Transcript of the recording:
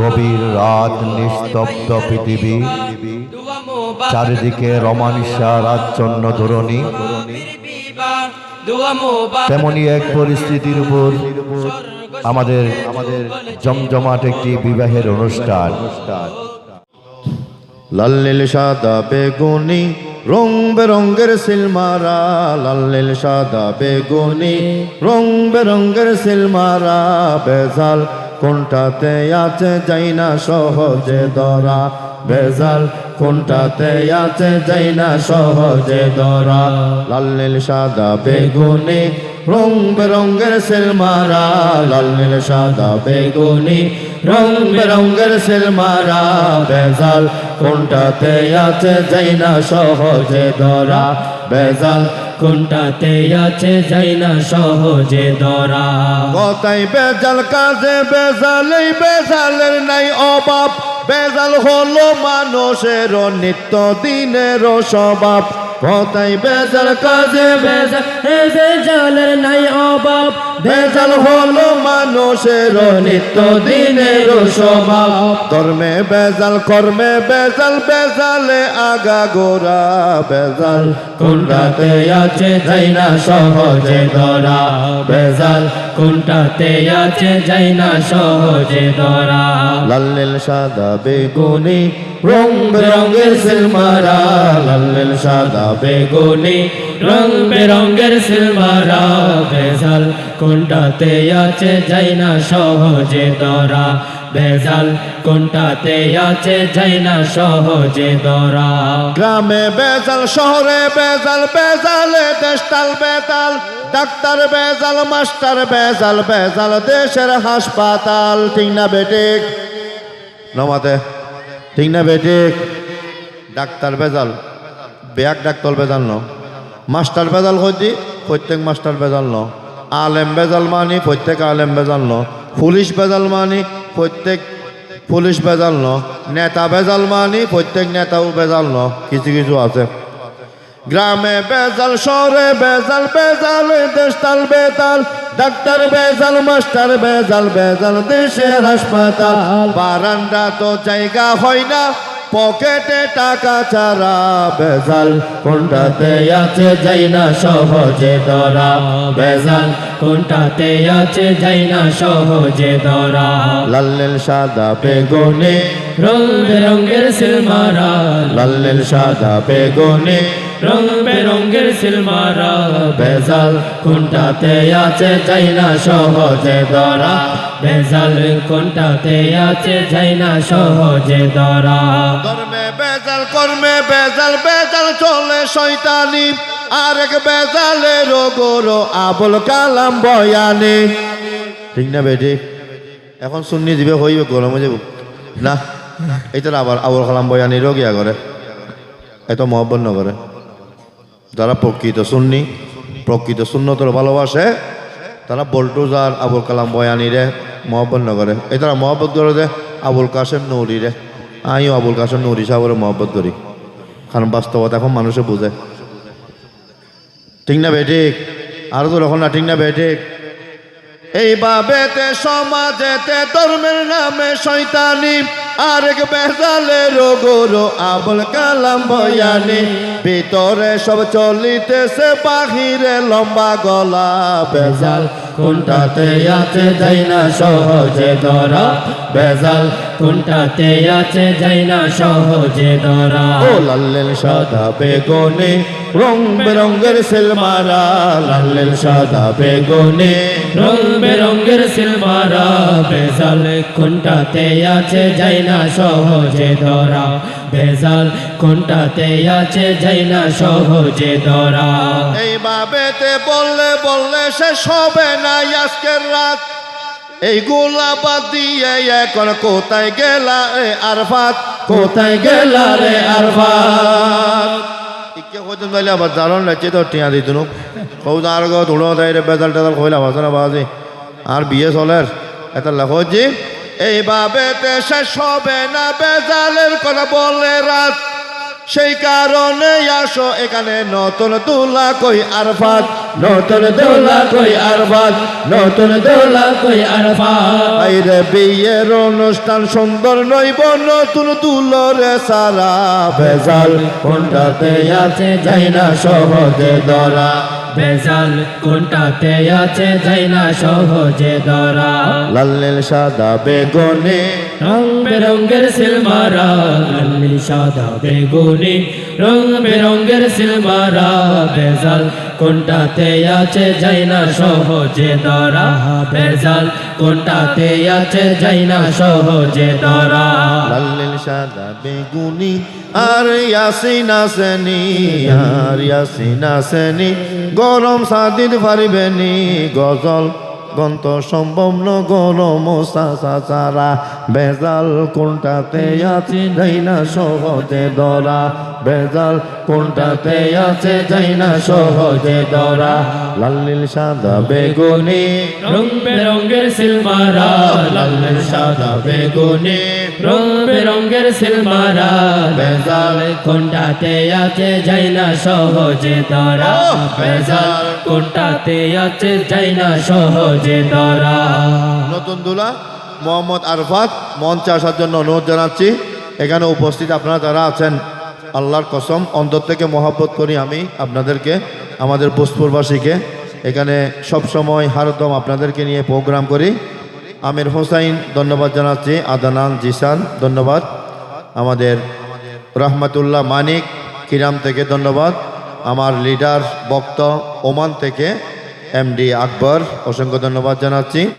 গভীর রাত নিস্তব্ধ পৃথিবী। চারিদিকে রমানিসা রাজচন্ন ধরণী। তেমনি এক পরিস্থিতির উপর আমাদের আমাদের জমজমাট একটি বিবাহের অনুষ্ঠান। লাল নীল সাদা বেগুনি, রং বেরঙ্গের সিলমারা। লাল নীল সাদা বেগুনি, রং বেরঙ্গের সিলমারা। বেজাল কোনটাতে আছে যাই না সহজে ধরা। বেজাল কোনটাতে আছে যাই না সহজে ধরা। লাল নীল সাদা বেগুনি, রং বেরঙ্গের সিলমারা। লাল নীল সাদা বেগুনি, রং বেরঙ্গের সিলমারা। বেজাল কোনটাতে আছে যাই না সহজে ধরা? বেজাল, কোনটাতে আছে যাই না সহজে ধরা? কথাই বেজাল, কাজে বেজালেই বেজালের নাই অভাব। বেজাল হলো মানুষের নিত্য দিনের স্বভাব। কথাই বেজাল, কাজে বেজাল বেজালের নাই অভাব, বেজাল হলো মানুষের নিত্য দিনের স্বভাব। ধর্মে বেজাল, কর্মে বেজাল, বেজালে আগা গোরা বেজাল। কোনটাতে আছে যাই না সহজে ধরা? বেজাল, কোনটাতে আছে যাই না সহজে ধরা? লাল সাদা বেগুনি, রং বেরঙ্গের সিলমারা লাল সাদা বেগুনি রং বেরঙ্গের সিলভারা বেজাল কোনটাতে আছে যাই না সহজে ধরা? বেজাল কোনটাতে আছে যাই না সহজে ধরা? গ্রামে বেজাল শহরে বেজাল বেজালে দেশটাল বেতাল ডাক্তার বেজাল মাস্টার বেজাল বেজাল দেশের হাসপাতাল। ঠিক না বেটিক নমাতে। ঠিক না বেটিক ডাক্তার বেজাল বেয়াক ডাক্তার বেজাল ন? মাস্টার বেজাল হইতি প্রত্যেক মাস্টার বেজাল ন। আলেম বেজাল মানি, প্রত্যেক আলেম বেজাল ন। পুলিশ বেজাল মানি, প্রত্যেক পুলিশ বেজাল ন। নেতা বেজাল মানি, প্রত্যেক নেতাও বেজাল ন। কিছু কিছু আছে। গ্রামে বেজাল, শহরে বেজাল বেজাল দেশতাল বেতাল। ডাক্তার বেজাল, মাস্টার বেজাল বেজাল, দেশের হাসপাতাল। বারান্দা তো জায়গা হয় না। পকেটে টাকা ছাড়া বেজাল কোনটাতে আছে যাই না সহজে ধরা? বেজাল কোনটাতে আছে যাই না সহজে দরা লাল সাদা বেগুনে রং বেরঙ্গের সিলমারা লাল সাদা বেগুনে রং বেরঙ্গের সিলমারা। বেজাল কোনটাতে আছে যাই না সহজে ধরা। বেজাল কোনটাতে আছে যাই না সহজে ধরা। ধর্মে বেজাল, কর্মে বেজাল বেজাল চলে শয়তানি। আরেক বেজালে রোগরো আবুল কালাম বয়ানি। ঠিক না বেটি? এখন শুনি দিবে, হইবে, গরম যাব না এইটা আবার আবুল কালাম বয়ানি রোগিয়া করে এত মহব্বত নকরে যারা প্রকৃত সুন্নি, প্রকৃত শূন্যতর ভালোবাসে, তারা বল্টুজার আবুল কালাম বয়ানিরে, মহব্বত নকরে এই তারা মহব্বত করে দে আবুল কাসেম নৌরিরে। আমিও আবুল কাসেম নৌরি সাহরে মহব্বত করি। কারণ বাস্তবতা এখন মানুষে বুঝে। ঠিক না বেঠিক আরও তো রকম না, ঠিক না বেঠিক এইভাবেতে সমাজেতে ধর্মের নামে শয়তানি আরেক বেজালে রোগরো আবুল কালাম বয়ানি। ভিতরে সব চলিতেছে বাহিরে লম্বা গলা বেজাল। কোনটাতে আছে যাই না সহজে ধরা? বেজাল কোনটাতে আছে যাই না সহজে ধরা? ও লাল্লেল সাদা বেগুনে রং বেরঙ্গের সিলমারা লাল্লেল সাদা বেগুনে রং বেরঙ্গের সিলমারা বেজাল কোনটাতে আছে যাই না সহজে ধরা? বেজাল কোনটাতে আছে যাই না সহজে ধরা? এইভাবেতে বললে বললে সে হবে না। আজকের রাত এই গোলাপাত দিয়ে এখন কোথায় গেলা এ আরফাত? কোথায় গেলা রে আরফাত? ইকে কইতেন তাইলে আবার জালন লাগছে তো টিয়া দিত নো কৌ আর গো ধুলো তাই রে বেজাল টেজাল না বাজি আর বিয়ে চলের এটা লেখো জি। এইভাবে শেষ হবে না বেজালের কথা বলে রাত। সেই কারণে আসো এখানে নতুন তুলা কই আরফাত নতুন দোলা কই আরবাদ নতুন দোলা কই বাইরে বিয়ের অনুষ্ঠান সুন্দর নইব নতুন তুলরে সারা বেজাল কোনটাতে আছে যাই না সহজে ধরা। বেজাল কোনটাতে আছে যাই না সহজে ধরা। লাল সাদা বেগুনি রং বেরঙ্গের সিলমারা লাল সাদা বেগুনি। রং বেরঙ্গের সিলমারা বেজাল কোনটাতে আছে যাই না সহজে ধরা। বেজাল কোনটাতে আছে যাই না সহজে ধরা। লাল সাদা বেগুনি, আর ইয়াসিন আসেনি, আর ইয়াসিন আসেনি। গরম সাদিদ পারিবেনি গজল গন্ত সম্ভব ন মোসা সারা বেজাল কোনটাতে আছি? নাই না সহজে ধরা। বেজাল কোনটাতে আছে যাই না সহজে ধরা? লাল নীল সাদা বেগুনি। রং বেরঙ্গের সিলমারা। লাল সাদা বেগুনি। রং বেরঙ্গের সিলমারা। বেজাল কোনটাতে আছে যাই না সহজে ধরা? বেজাল কোনটাতে আছে যাই না সহজে ধরা। নতুন দুলা মোহাম্মদ আরফাত মঞ্চে আসার জন্য অনুরোধ জানাচ্ছি। এখানে উপস্থিত আপনারা যারা আছেন আল্লাহর কসম, অন্তর থেকে মহাব্বত করি আমি আপনাদেরকে, আমাদের পুষ্পুরবাসীকে এখানে সব সময় হারদম আপনাদেরকে নিয়ে প্রোগ্রাম করি। আমির হোসাইন, ধন্যবাদ জানাচ্ছি। আদানান, জিসান, ধন্যবাদ। আমাদের রহমতুল্লাহ মানিক কিরাম থেকে ধন্যবাদ। আমার লিডার বক্তা ওমান থেকে এমডি আকবর, অসংখ্য ধন্যবাদ জানাচ্ছি।